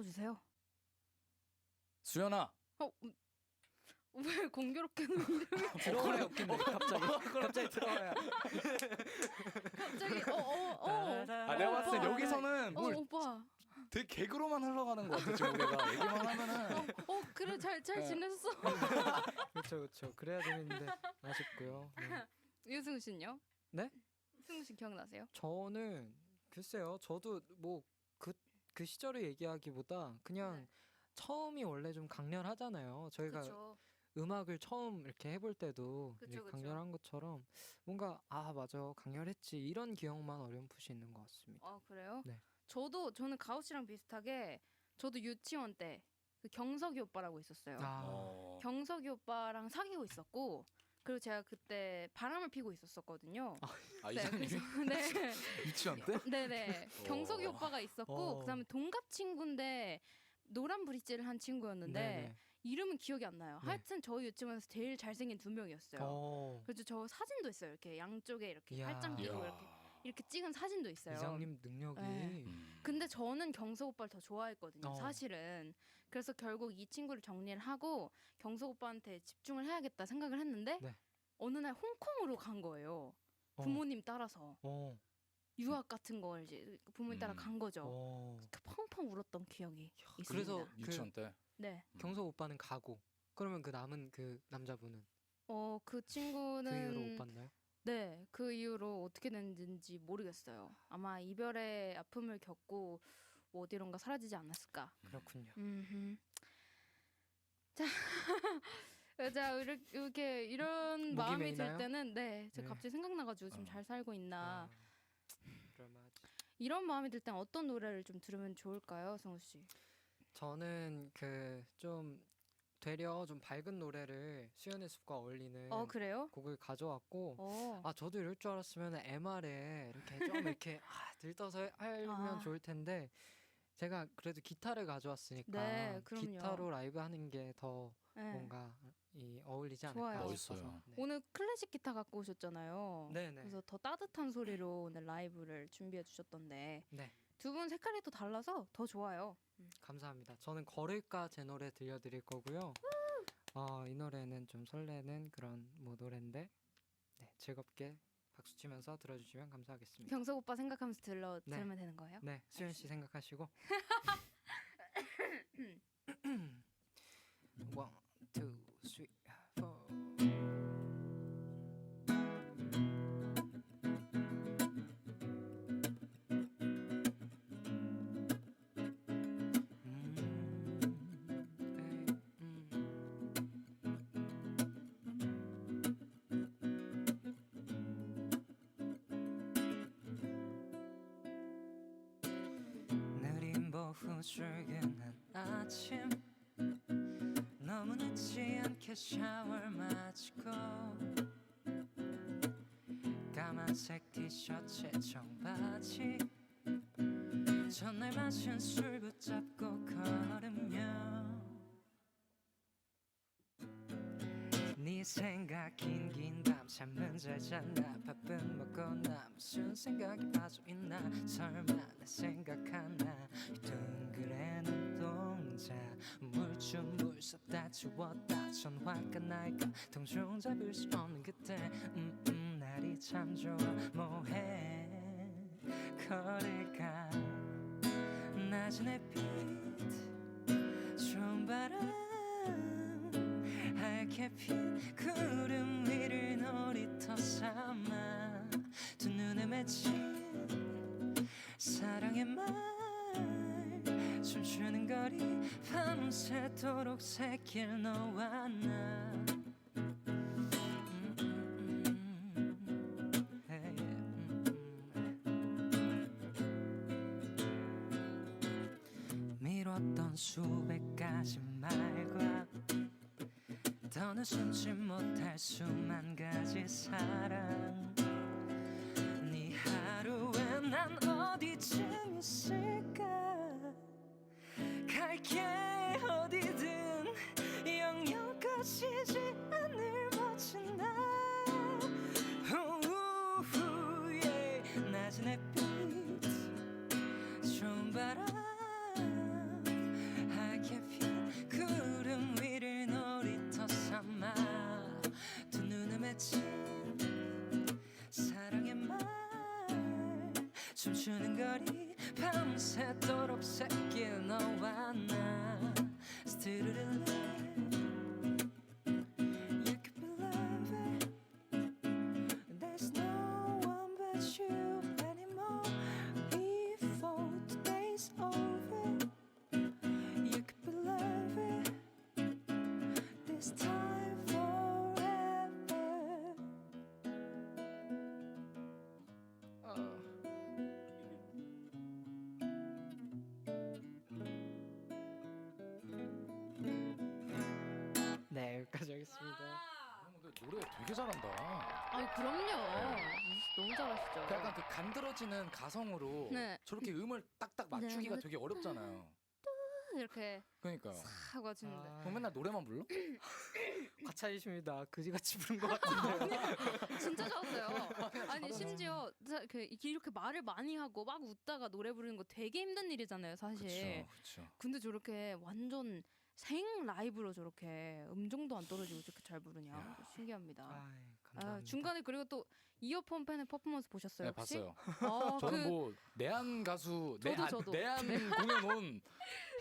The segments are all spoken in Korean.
불러주세요. 수연아. 어, 음, 왜 공교롭게는 들어와야 웃긴데 갑자기 갑자기 들어와야 갑자기 어어 어. 어, 아 내가 봤을 때 여기서는 어뭘 오빠. 되게 개그로만 흘러가는 것 같아 지금 우리가 얘기만 하면은 어 그래 잘잘 네. 지냈어. 그렇죠 그렇죠 그래야 되는데 아쉽고요 네. 유승우 씨는요? 네? 승우 씨 기억나세요? 저는 글쎄요 저도 뭐 그그 시절을 얘기하기보다 그냥 네. 처음이 원래 좀 강렬하잖아요 저희가 그렇죠. 음악을 처음 이렇게 해볼 때도 그쵸, 이제 그쵸. 강렬한 것처럼 뭔가 아 맞아 강렬했지 이런 기억만 어렴풋이 있는 것 같습니다. 아 그래요? 네. 저도 저는 가우 씨랑 비슷하게 저도 유치원 때 그 경석이 오빠라고 있었어요. 아, 어. 경석이 오빠랑 사귀고 있었고 그리고 제가 그때 바람을 피고 있었었거든요. 아 네, 이사님 네. 유치원 때? 네네 경석이 어. 오빠가 있었고 어. 그다음에 동갑 친구인데 노란 브릿지를 한 친구였는데 네네. 이름은 기억이 안 나요. 네. 하여튼 저희 유치원에서 제일 잘생긴 두 명이었어요. 어, 그래서 저 사진도 있어요. 이렇게 양쪽에 이렇게. 팔짱 끼고. 이렇게 이렇게 찍은 사진도 있어요. 이장님 능력이 네. 음. 근데 저는 경석 오빠를 더 좋아했거든요. 어. 사실은. 그래서 결국 이 친구를 정리를 하고 경석 오빠한테 집중을 해야겠다 생각을 했는데 네. 어느 날 홍콩으로 간 거예요. 어. 부모님 따라서 어, 유학 같은 걸 이제 부모님 따라 음. 간 거죠. 어. 펑펑 울었던 기억이 있습니다. 그래서 그 유치원 때. 네. 경석 오빠는 가고 그러면 그 남은 그 남자분은 어 그그 친구는 이후로 못 봤나요? 네, 그 이후로 어떻게 됐는지 모르겠어요. 아마 이별의 아픔을 겪고 뭐 어디론가 사라지지 않았을까. 그렇군요. 음흠. 자, 자 이렇게, 이런 마음이 메이나요? 들 때는 네, 제가 네. 갑자기 생각나가지고 지금 어. 잘 살고 있나. 그럴만하지. 이런 마음이 들 땐 어떤 노래를 좀 들으면 좋을까요, 성우 씨? 저는 그 좀 되려 좀 밝은 노래를 수연의 숲과 어울리는 어 그래요? 곡을 가져왔고 어. 아 저도 이럴 줄 알았으면 MR에 이렇게 좀 이렇게 아, 들떠서 하면 아. 좋을 텐데 제가 그래도 기타를 가져왔으니까 네, 그럼요. 기타로 라이브 하는 게 더 네. 뭔가 이 어울리지 않을까 좋아요. 멋있어요. 싶어서 네. 오늘 클래식 기타 갖고 오셨잖아요. 네네. 그래서 더 따뜻한 소리로 오늘 라이브를 준비해 주셨던데 네 두 분 색깔이 또 달라서 더 좋아요. 감사합니다. 저는 걸을까 제 노래 들려드릴 거고요. 어, 이 노래는 좀 설레는 그런 뭐 노래인데 네, 즐겁게 박수 치면서 들어주시면 감사하겠습니다. 경석 오빠 생각하면서 들러 네. 들으면 되는 거예요? 네, 수현 씨 생각하시고. 원, 투, 쓰 출근한 아침. 너무 늦지 않게 샤워를 마치고 까만색 티셔츠에 청바지. 전날 마신 술 붙잡고 생각 긴긴 밤 잠은 잘 잤나? 밥은 먹고 나 무슨 생각이 빠져있나? 설마 나 생각하나? 둥그레 눈동자 물춤물 쏟다 지웠다. 전화가 날까 통중 잡을 수 없는 그때. 음, 음 날이 참 좋아. 뭐해? 거리가 낮은 햇빛 좋은 바람 하얗게 핀 구름 위를 놀이터 삼아 두 눈에 맺힌 사랑의 말 춤추는 거리 밤새도록 새길 너와 나 음, 음, 음. Hey, 음, 음. 미뤘던 수백 가지 말과 더는 숨지 못할 수만 가지 사랑. 네 하루에 난 어디쯤 있을까? 갈게 춤추는 거리 밤새도록 새길 너와 나 네 여기까지 하겠습니다 근데 노래 되게 잘한다. 아유 그럼요. 너무 잘하시죠. 그 약간 그 간드러지는 가성으로 네. 저렇게 음을 딱딱 맞추기가 네. 되게 어렵잖아요. 이렇게 그러니까요. 치는데. 아, 그럼 맨날 노래만 불러? 과찬이십니다 그지같이 부른 것 같은데요 진짜 좋았어요. 아니 잘하네. 심지어 자, 그 이렇게 말을 많이 하고 막 웃다가 노래 부르는 거 되게 힘든 일이잖아요, 사실. 그렇죠. 그렇죠. 근데 저렇게 완전 생 라이브로 저렇게 음정도 안 떨어지고 저렇게 잘 부르냐 야. 신기합니다. 아이, 아, 감사합니다 중간에 그리고 또 이어폰 팬의 퍼포먼스 보셨어요 네, 혹시? 봤어요. 아, 저는 그 뭐 내한 가수, 저도, 내한, 저도. 네. 내한 공연 온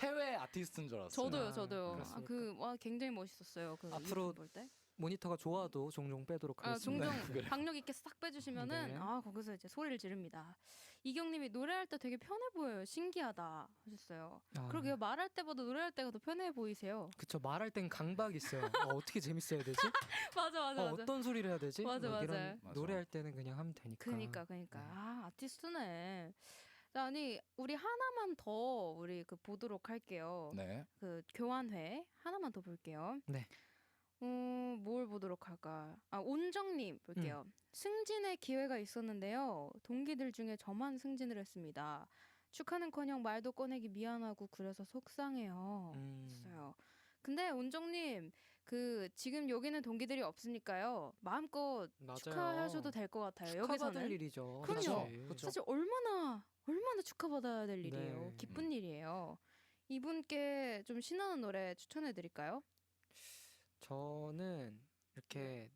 해외 아티스트인 줄 알았어요. 저도요, 아, 저도요. 아? 그와 굉장히 멋있었어요. 그 앞으로 이어폰 볼 때. 모니터가 좋아도 종종 빼도록 아, 하겠습니다 종종 그래요. 박력 있게 싹 빼주시면은 네. 아 거기서 이제 소리를 지릅니다. 이경님이 노래할 때 되게 편해 보여요. 신기하다 하셨어요. 아, 그러게요. 말할 때보다 노래할 때가 더 편해 보이세요. 그쵸 말할 땐 강박 있어요 어, 어떻게 재밌어야 되지? 맞아 맞아 어, 맞아. 어떤 소리를 해야 되지? 맞아, 뭐 이런. 맞아. 노래할 때는 그냥 하면 되니까 그니까 그니까 네. 아 아티스트네. 자, 아니 우리 하나만 더 우리 그 보도록 할게요. 네. 그 교환회 하나만 더 볼게요. 네. 어, 뭘 보도록 할까? 아, 온정님 볼게요. 음. 승진의 기회가 있었는데요. 동기들 중에 저만 승진을 했습니다. 축하는커녕 말도 꺼내기 미안하고 그래서 속상해요. 음, 했어요. 근데 온정님 그 지금 여기는 동기들이 없으니까요. 마음껏 맞아요. 축하하셔도 될 것 같아요. 여기서는 일이죠 그럼요. 그치? 그쵸. 사실 얼마나 얼마나 축하받아야 될 일이에요. 네. 기쁜 일이에요. 이분께 좀 신나는 노래 추천해 드릴까요? 저는 이렇게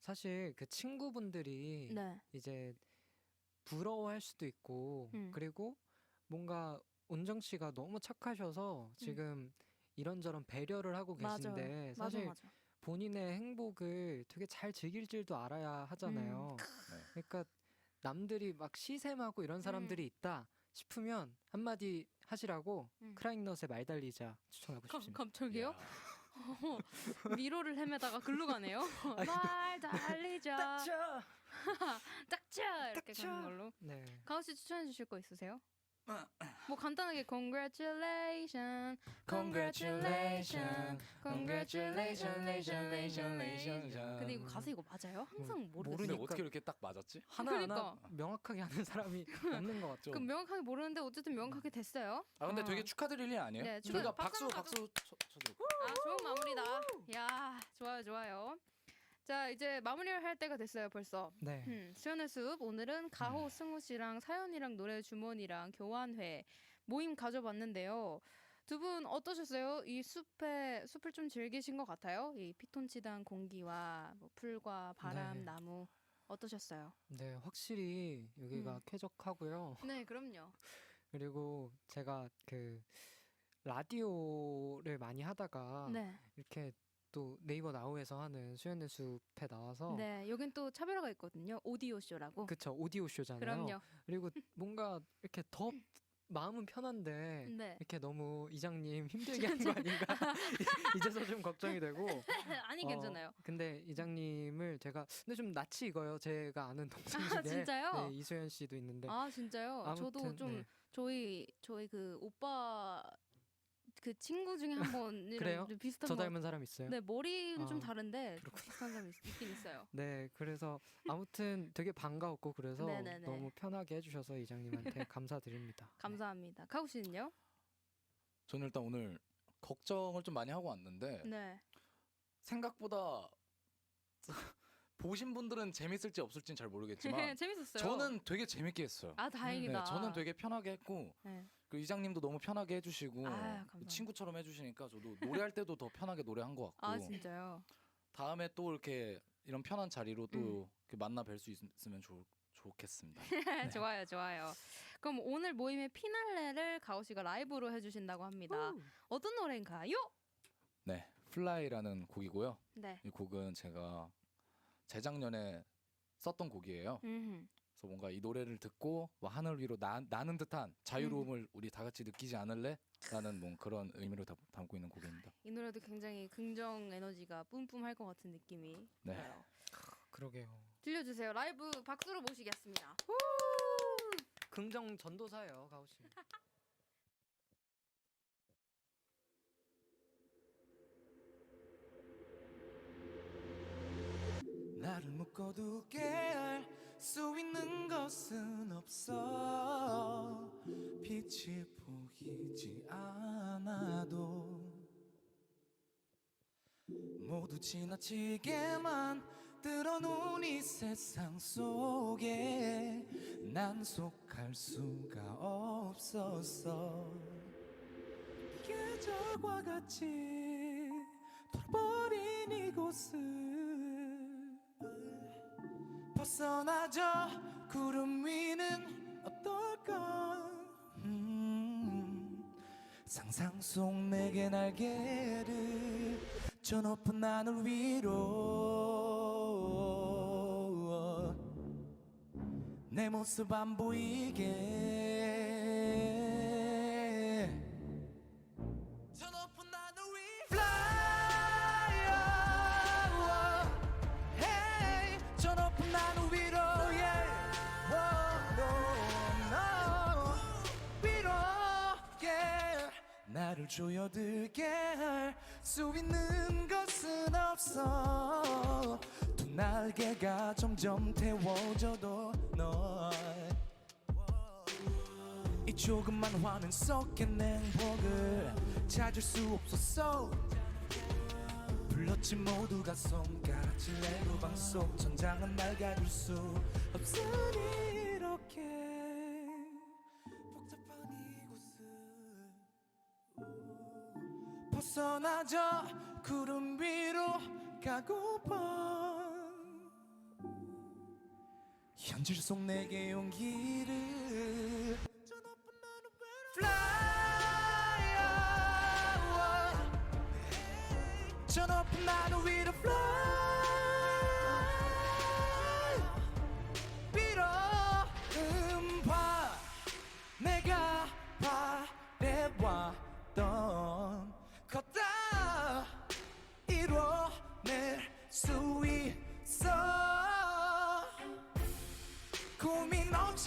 사실 그 친구분들이 네. 이제 부러워할 수도 있고 음. 그리고 뭔가 온정 씨가 너무 착하셔서 지금 이런저런 배려를 하고 음. 맞아요. 계신데 맞아 사실 맞아. 본인의 행복을 되게 잘 즐길 줄도 알아야 하잖아요. 네. 그러니까 남들이 막 시샘하고 이런 사람들이 있다 싶으면 한마디 하시라고 음. 크라잉넛의 말 달리자 추천하고 감, 싶습니다. 갑자기요? 야. 미로를 헤매다가 글로 가네요. 말 달리자. 딱자 이렇게 딱자. 가는 걸로. 네. 가우 씨 추천해 주실 거 있으세요? 뭐 간단하게 congratulation, Congratulation, congratulation. 근데 이거 가사 이거 맞아요? 항상 뭐, 모르겠어요. 모르니까. 어떻게 이렇게 딱 맞았지? 하나하나 그러니까. 명확하게 하는 사람이 없는 것 같죠. 좀. 그 명확하게 모르는데 어쨌든 명확하게 됐어요. 아 근데 어. 되게 축하드릴 일 아니에요? 네, 축하- 저희가 박수 박수 박수 쳐, 쳐드릴게요. 아 좋은 마무리다. 야 좋아요 좋아요. 자 이제 마무리를 할 때가 됐어요 벌써. 네. 음, 수연의 숲 오늘은 가호 승우 씨랑 사연이랑 노래 주머니랑 교환회 모임 가져봤는데요. 두 분 어떠셨어요? 이 숲에 숲을 좀 즐기신 것 같아요. 이 피톤치단 공기와 뭐 풀과 바람, 네. 나무 어떠셨어요? 네, 확실히 여기가 음. 쾌적하고요. 네, 그럼요. 그리고 제가 그 라디오를 많이 하다가 네, 이렇게 또 네이버 나우에서 하는 수연의 숲에 나와서 네, 여긴 또 차별화가 있거든요. 오디오 쇼라고. 그쵸 오디오 쇼잖아요. 그럼요. 그리고 뭔가 이렇게 더 마음은 편한데 네. 이렇게 너무 이장님 힘들게 한 거 아닌가 이제서 좀 걱정이 되고 아니 어, 괜찮아요. 근데 이장님을 제가 근데 좀 낯이 익어요 제가 아는 동생 중에 아, 진짜요? 네, 이소연 씨도 있는데 아 진짜요? 저도 아무튼, 좀 네. 저희 저희 그 오빠 그 친구 중에 한 번이랑 그래요? 좀 비슷한 저 거. 닮은 사람 있어요? 네 머리는 좀 아, 다른데 비슷한 사람이 있, 있긴 있어요. 네, 그래서 아무튼 되게 반가웠고 그래서 네네네. 너무 편하게 해주셔서 이장님한테 감사드립니다. 감사합니다. 카우 씨는요? 저는 일단 오늘 걱정을 좀 많이 하고 왔는데 네. 생각보다 보신 분들은 재밌을지 없을지는 잘 모르겠지만 재밌었어요. 저는 되게 재밌게 했어요. 아 네, 다행이다. 저는 되게 편하게 했고 네. 그 이장님도 너무 편하게 해주시고 아유, 감사합니다. 친구처럼 해주시니까 저도 노래할 때도 더 편하게 노래한 것 같고 아 진짜요. 다음에 또 이렇게 이런 편한 자리로 또 음. 이렇게 만나 뵐 수 있으면 좋을 좋겠습니다. 네. 좋아요, 좋아요. 그럼 오늘 모임의 피날레를 가오 씨가 라이브로 해주신다고 합니다. 어떤 노래인가요? 네, 플라이라는 곡이고요. 네. 이 곡은 제가 재작년에 썼던 곡이에요. 음. 그래서 뭔가 이 노래를 듣고 뭐 하늘 위로 나, 나는 듯한 자유로움을 음. 우리 다 같이 느끼지 않을래? 라는 뭐 그런 의미로 담, 담고 있는 곡입니다. 이 노래도 굉장히 긍정 에너지가 뿜뿜할 것 같은 느낌이 네. 들어요. 그러게요. 들려주세요. 라이브 박수로 모시겠습니다. 긍정 전도사예요, 가오 씨. 나를 묶어두게 할 수 있는 것은 없어. 빛이 보이지 않아도 모두 지나치게만 들어놓은 이 세상 속에 난 속할 수가 없었어 계절과 같이 돌아버린 이곳을 벗어나죠 구름 위는 어떨까? 음, 상상 속 내게 날개를 저 높은 하늘 위로. 내 모습 안 보이게 조여들게 할 수 있는 것은 없어. 두 날개가 점점 태워져도 널이 조금만 속에 내 행복을 찾을 수 없었어. 불렀지 모두가 손가락질 내고 방속 천장은 맑아질 수 없으니 벗어나죠? 구름 위로 가고파. 현실 속 내게 용기를 저 높은 하늘 위로 Fly oh, 저 높은 하늘 위로 fly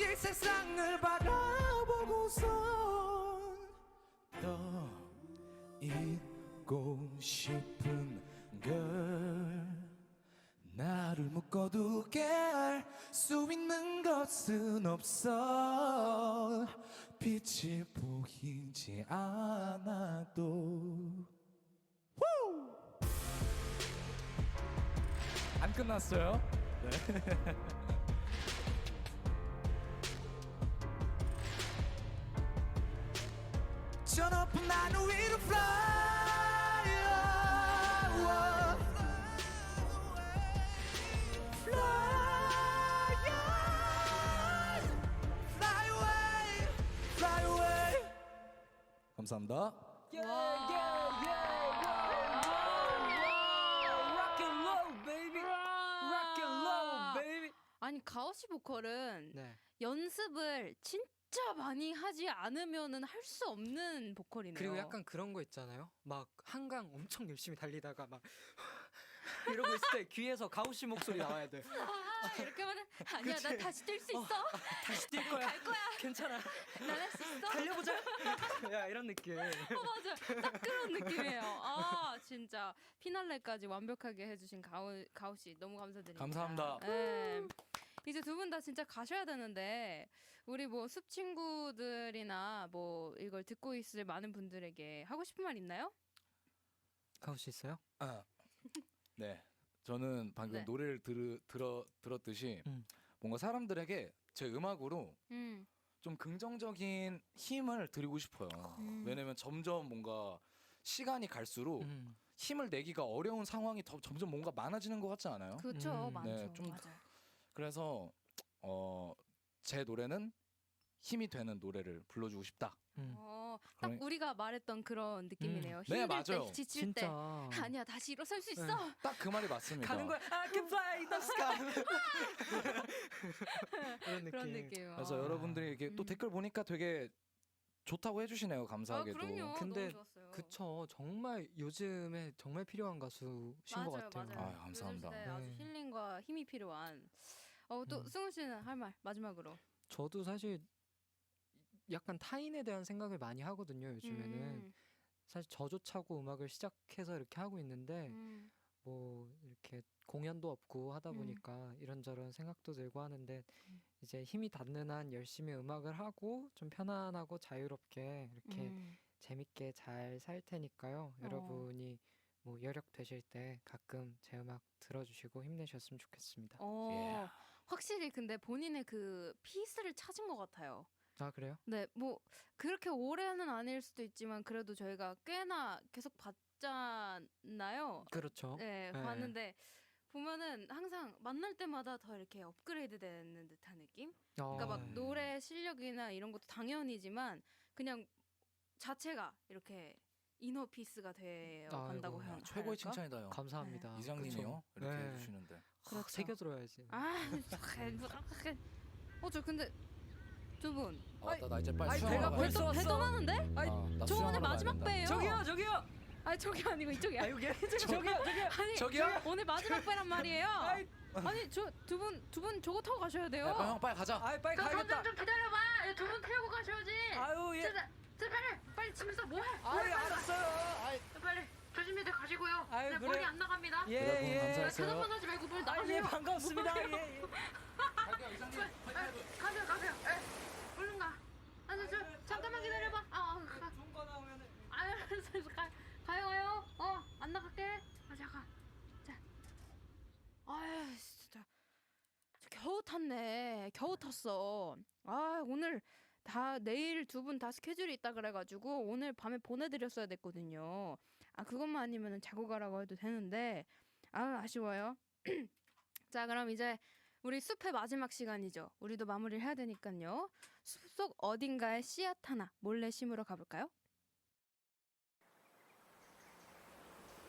없이 세상을 바라보고서 더 잊고 싶은 걸 나를 묶어두게 할 수 있는 것은 없어 빛이 보이지 않아도 후! 안 끝났어요? 저 높은 하늘 위로 fly oh, fly yeah. fly away fly away 감사합니다 Rock and roll, baby. Rock and roll, baby. 아니 가오 씨 보컬은 네. 연습을 진짜 많이 하지 않으면은 할 수 없는 보컬이네요. 그리고 약간 그런 거 있잖아요. 막 한강 엄청 열심히 달리다가 막 이러고 있을 때 귀에서 가오 씨 목소리 나와야 돼. 아, 이렇게 하면 아니야 나 다시 뛸 수 있어. 다시 뛸 거야. 갈 거야. 괜찮아. 난할수 있어. 달려보자. 야 이런 느낌. 어, 맞아. 딱 그런 느낌이에요. 아, 진짜 피날레까지 완벽하게 해주신 가오, 가오 씨 너무 감사드립니다. 감사합니다. 네. 이제 두 분 다 진짜 가셔야 되는데 우리 뭐 숲 친구들이나 뭐 이걸 듣고 있을 많은 분들에게 하고 싶은 말 있나요? 가오 씨 있어요? 아, 네 저는 방금 네. 노래를 들, 들어, 들었듯이 음. 뭔가 사람들에게 제 음악으로 음. 좀 긍정적인 힘을 드리고 싶어요. 음. 왜냐면 점점 뭔가 시간이 갈수록 음. 힘을 내기가 어려운 상황이 더 점점 뭔가 많아지는 것 같지 않아요? 그렇죠. 음. 많죠. 네, 좀 맞아요. 그래서 어, 제 노래는 힘이 되는 노래를 불러주고 싶다. 음. 어, 딱 그러니- 우리가 말했던 그런 느낌이네요. 네, 힘들 맞아요. 때, 지칠 때 진짜. 아니야 다시 일어설 수 있어. 네. 딱그 말이 맞습니다. 가는 거야. I can fly the sky. 그런 느낌. 그런 느낌. 그래서 아. 여러분들이 이렇게 또 음. 댓글 보니까 되게 좋다고 해주시네요. 아, 감사하게도. 그럼요. 근데 너무 좋았어요. 그쵸. 정말 요즘에 정말 필요한 가수신 것 맞아요, 같아요. 맞아요. 아유, 감사합니다. 요즘 시대에 아주 네. 힐링과 힘이 필요한. 어, 또 음. 승우 씨는 할 말 마지막으로. 저도 사실 약간 타인에 대한 생각을 많이 하거든요. 요즘에는 음, 사실 저조차고 음악을 시작해서 이렇게 하고 있는데 음. 뭐 이렇게 공연도 없고 하다 음. 보니까 이런저런 생각도 들고 하는데 음. 이제 힘이 닿는 한 열심히 음악을 하고 좀 편안하고 자유롭게 이렇게 음. 재밌게 잘 살 테니까요. 어. 여러분이 뭐 여력 되실 때 가끔 제 음악 들어주시고 힘내셨으면 좋겠습니다. 어, 예. 확실히 근데 본인의 그 피스를 찾은 것 같아요. 아 그래요? 네, 뭐 그렇게 오래는 아닐 수도 있지만 그래도 저희가 꽤나 계속 봤잖아요. 그렇죠. 네, 네. 봤는데 보면은 항상 만날 때마다 더 이렇게 업그레이드 되는 듯한 느낌? 그러니까 어, 막 노래 실력이나 이런 것도 당연이지만 그냥 자체가 이렇게 이너 피스가 되어 간다고 아이고, 해야 야, 최고의 할까? 칭찬이다. 형. 감사합니다. 이장님이요 이렇게 네. 해주시는데. 그렇죠. 새겨 들어야지. 아, 어, 저 근데 두 분. 아, 나, 나 이제 빨리 배가 가야 벌써. 왔어. 아, 나저 오늘 마지막. 배예요. 저기요, 저기요. 아니 저기 아니고 이쪽이야. 아 여기 저기요, 저기요. 아니 저기요? 오늘 마지막 배란 말이에요. 아이. 아니 저 두 분 두 분 저거 타고 가셔야 돼요. 야, 형 빨리 가자. 아 빨리. 잠깐 좀 기다려봐. 두 분 태우고 가셔야지. 아유 예. 자, 자, 빨리 빨리 짐 싸. 뭐해? 아유 알았어요. 아이, 빨리 조심히들 가시고요. 아유, 네, 그래. 머리 안 나갑니다. 예 여러분, 예. 감사했어요. 하지 말고 뭘 아, 예 나가세요. 반갑습니다. 예, 예. 갈게요 이장님. 가세요 가세요. 에, 얼른 가. 아니 저 잠깐만 기다려봐. 아, 아, 가. 좋은 거 나오면은 아유, 알았어, 가, 가요, 가요. 어, 안 나갈게. 가. 자. 아유, 진짜. 저 겨우 탔네. 겨우 탔어. 아, 오늘 다 내일 두 분 다 스케줄이 있다 그래가지고 오늘 밤에 보내드렸어야 됐거든요. 아, 그것만 아니면 자고 가라고 해도 되는데, 아, 아쉬워요. 자, 그럼 이제 우리 숲의 마지막 시간이죠. 우리도 마무리를 해야 되니까요. 숲속 어딘가에 씨앗 하나 몰래 심으러 가볼까요?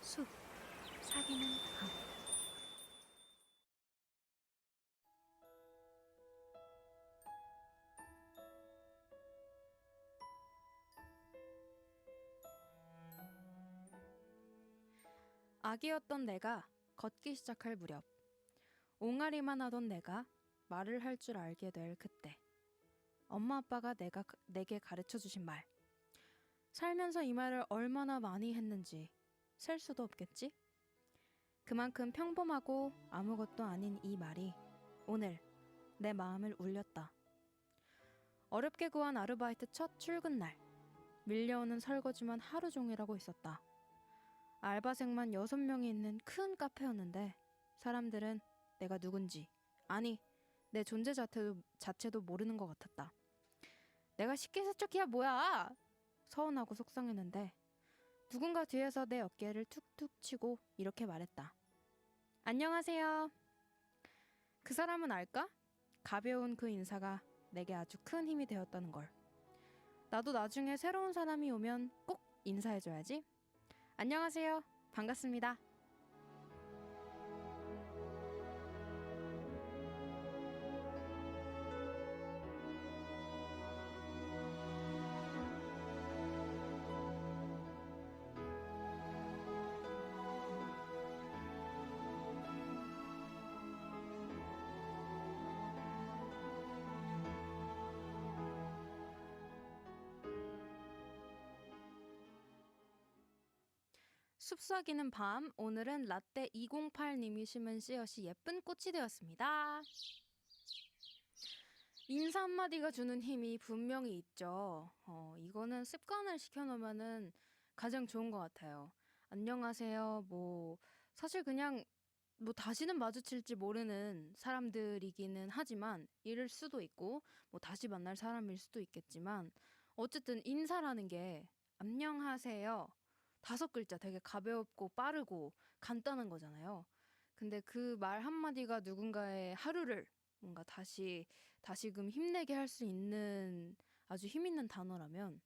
숲 사귀는 밤 아기였던 내가 걷기 시작할 무렵 옹알이만 하던 내가 말을 할 줄 알게 될 그때 엄마 아빠가 내가 내게 가르쳐 주신 말 살면서 이 말을 얼마나 많이 했는지 셀 수도 없겠지? 그만큼 평범하고 아무것도 아닌 이 말이 오늘 내 마음을 울렸다. 어렵게 구한 아르바이트 첫 출근 날. 밀려오는 설거지만 하루 종일 하고 있었다. 알바생만 여섯 명이 있는 큰 카페였는데 사람들은 내가 누군지 아니 내 존재 자체도, 자체도 모르는 것 같았다. 내가 식기 세척기야 뭐야? 서운하고 속상했는데 누군가 뒤에서 내 어깨를 툭툭 치고 이렇게 말했다. 안녕하세요. 그 사람은 알까? 가벼운 그 인사가 내게 아주 큰 힘이 되었다는 걸. 나도 나중에 새로운 사람이 오면 꼭 인사해줘야지. 안녕하세요. 반갑습니다. 숲사귀는 밤 오늘은 라떼 208님이 심은 씨앗이 예쁜 꽃이 되었습니다. 인사 한마디가 주는 힘이 분명히 있죠. 어, 이거는 습관을 시켜놓으면은 가장 좋은 것 같아요. 안녕하세요. 뭐 사실 그냥 뭐 다시는 마주칠지 모르는 사람들이기는 하지만 이럴 수도 있고 뭐 다시 만날 사람일 수도 있겠지만 어쨌든 인사라는 게 안녕하세요. 다섯 글자 되게 가볍고 빠르고 간단한 거잖아요. 근데 그 말 한마디가 누군가의 하루를 뭔가 다시 다시금 힘내게 할 수 있는 아주 힘 있는 단어라면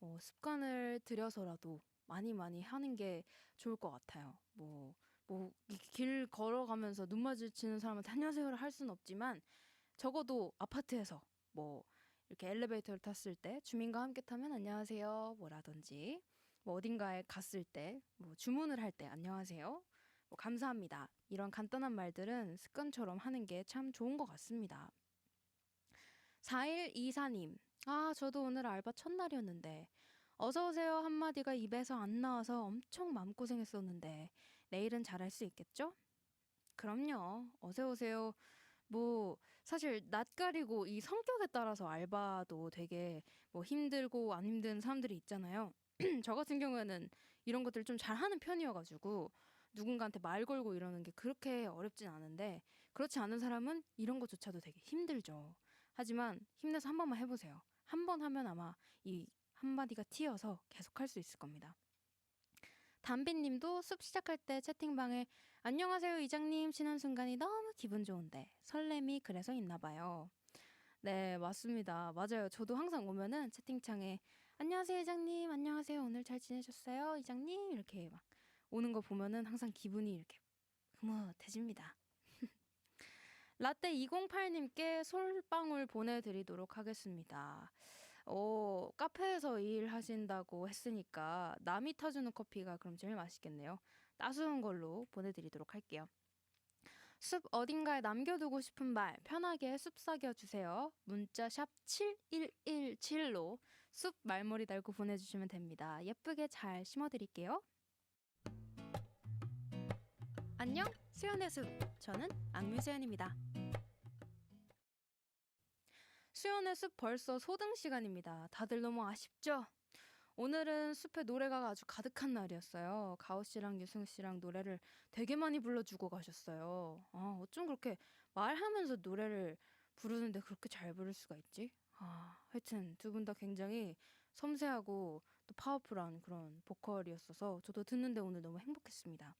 어, 습관을 들여서라도 많이 많이 하는 게 좋을 것 같아요. 뭐, 뭐, 길 걸어가면서 눈 마주치는 사람한테 안녕하세요를 할 수는 없지만 적어도 아파트에서 뭐 이렇게 엘리베이터를 탔을 때 주민과 함께 타면 안녕하세요 뭐라든지 뭐 어딘가에 갔을 때 뭐 주문을 할 때 안녕하세요 뭐 감사합니다 이런 간단한 말들은 습관처럼 하는 게 참 좋은 것 같습니다. 4124님 아 저도 오늘 알바 첫날이었는데 어서 오세요 한마디가 입에서 안 나와서 엄청 마음고생했었는데 내일은 잘할 수 있겠죠? 그럼요 어서 오세요 뭐 사실 낯 가리고 이 성격에 따라서 알바도 되게 뭐 힘들고 안 힘든 사람들이 있잖아요. 저 같은 경우에는 이런 것들 좀 잘하는 편이어가지고 누군가한테 말 걸고 이러는 게 그렇게 어렵진 않은데 그렇지 않은 사람은 이런 것조차도 되게 힘들죠. 하지만 힘내서 한 번만 해보세요. 한 번 하면 아마 이 한마디가 튀어서 계속 할 수 있을 겁니다. 담비님도 숲 시작할 때 채팅방에 안녕하세요 이장님 쉬는 순간이 너무 기분 좋은데 설렘이 그래서 있나 봐요. 네 맞습니다. 맞아요. 저도 항상 오면은 채팅창에 안녕하세요 이장님 안녕하세요 오늘 잘 지내셨어요 이장님 이렇게 막 오는 거 보면은 항상 기분이 이렇게 흐뭇해집니다. 라떼 208님께 솔방울 보내드리도록 하겠습니다. 어, 카페에서 일하신다고 했으니까 남이 타주는 커피가 그럼 제일 맛있겠네요. 따스운 걸로 보내드리도록 할게요. 숲 어딘가에 남겨두고 싶은 말 편하게 숲 사겨 주세요. 문자 샵 7117로 숲 말머리 달고 보내주시면 됩니다. 예쁘게 잘 심어드릴게요. 안녕 수연의 숲 저는 악뮤수연입니다. 수연의 숲 벌써 소등 시간입니다. 다들 너무 아쉽죠? 오늘은 숲에 노래가 아주 가득한 날이었어요. 가오 씨랑 유승 씨랑 노래를 되게 많이 불러주고 가셨어요. 아, 어쩜 그렇게 말하면서 노래를 부르는데 그렇게 잘 부를 수가 있지? 아, 하여튼 두 분 다 굉장히 섬세하고 또 파워풀한 그런 보컬이었어서 저도 듣는데 오늘 너무 행복했습니다.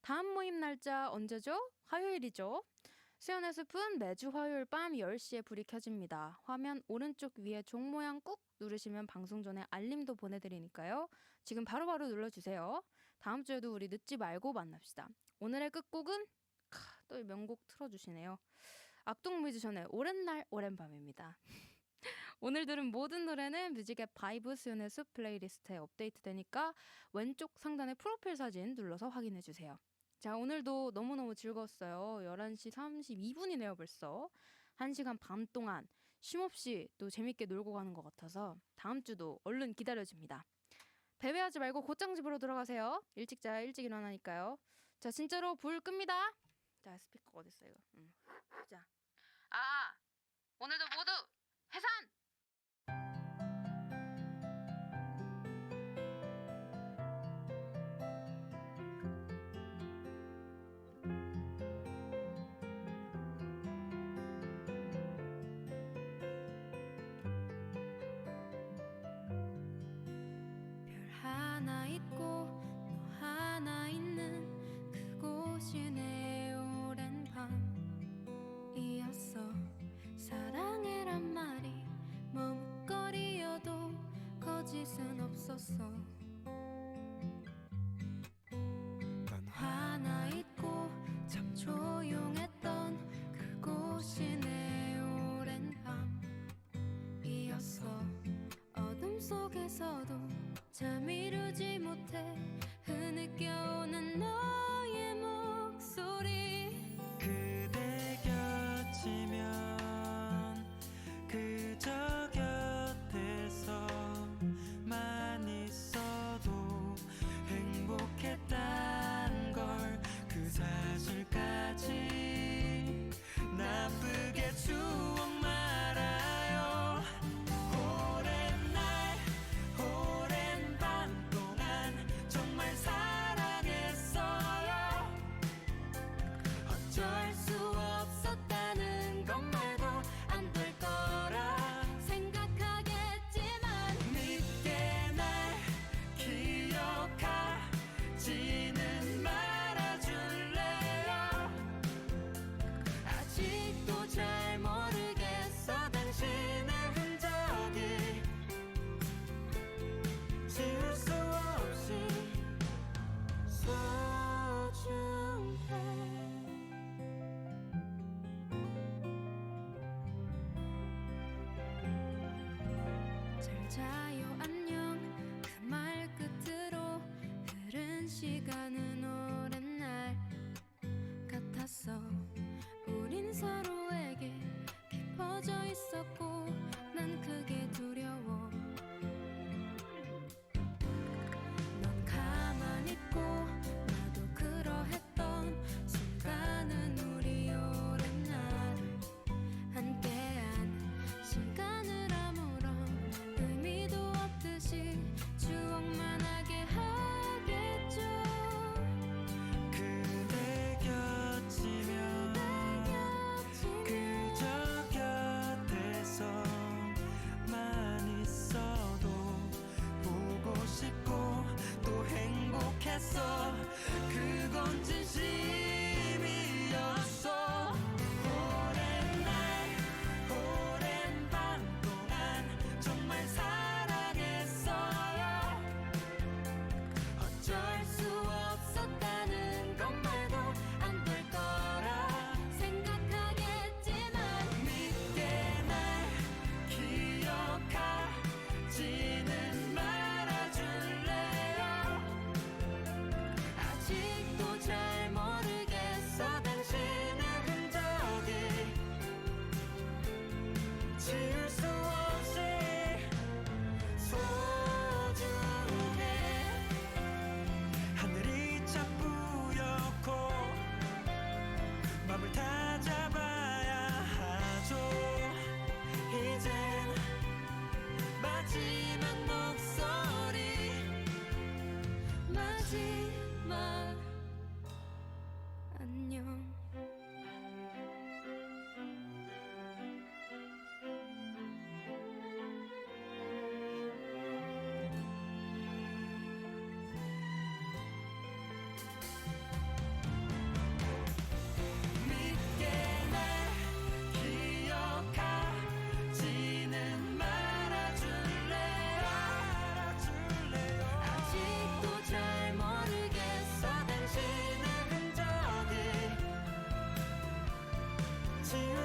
다음 모임 날짜 언제죠? 화요일이죠. 수연의 숲은 매주 화요일 밤 10시에 불이 켜집니다. 화면 오른쪽 위에 종 모양 꾹 누르시면 방송 전에 알림도 보내드리니까요. 지금 바로바로 눌러주세요. 다음 주에도 우리 늦지 말고 만납시다. 오늘의 끝곡은 또이 명곡 틀어주시네요. 악동 뮤지션의 오랜 날 오랜 밤입니다. 오늘 들은 모든 노래는 뮤직의 바이브 수연의 숲 플레이리스트에 업데이트되니까 왼쪽 상단의 프로필 사진 눌러서 확인해 주세요. 자, 오늘도 너무너무 즐거웠어요. 11시 32분이네요, 벌써. 1시간 반 동안 쉼없이 또 재밌게 놀고 가는 것 같아서 다음 주도 얼른 기다려집니다. 배회하지 말고 곧장 집으로 들어가세요. 일찍 자야 일찍 일어나니까요. 자, 진짜로 불 끕니다. 자, 스피커 어딨어요? 음. 자. 아! 오늘도 모두 해산! 속에서도 잠 이루지 못해 흐느껴 오는 너 어쩔 수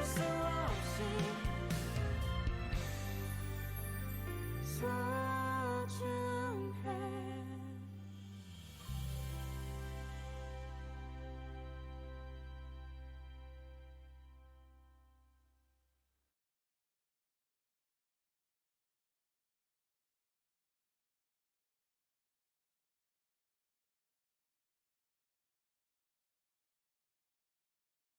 so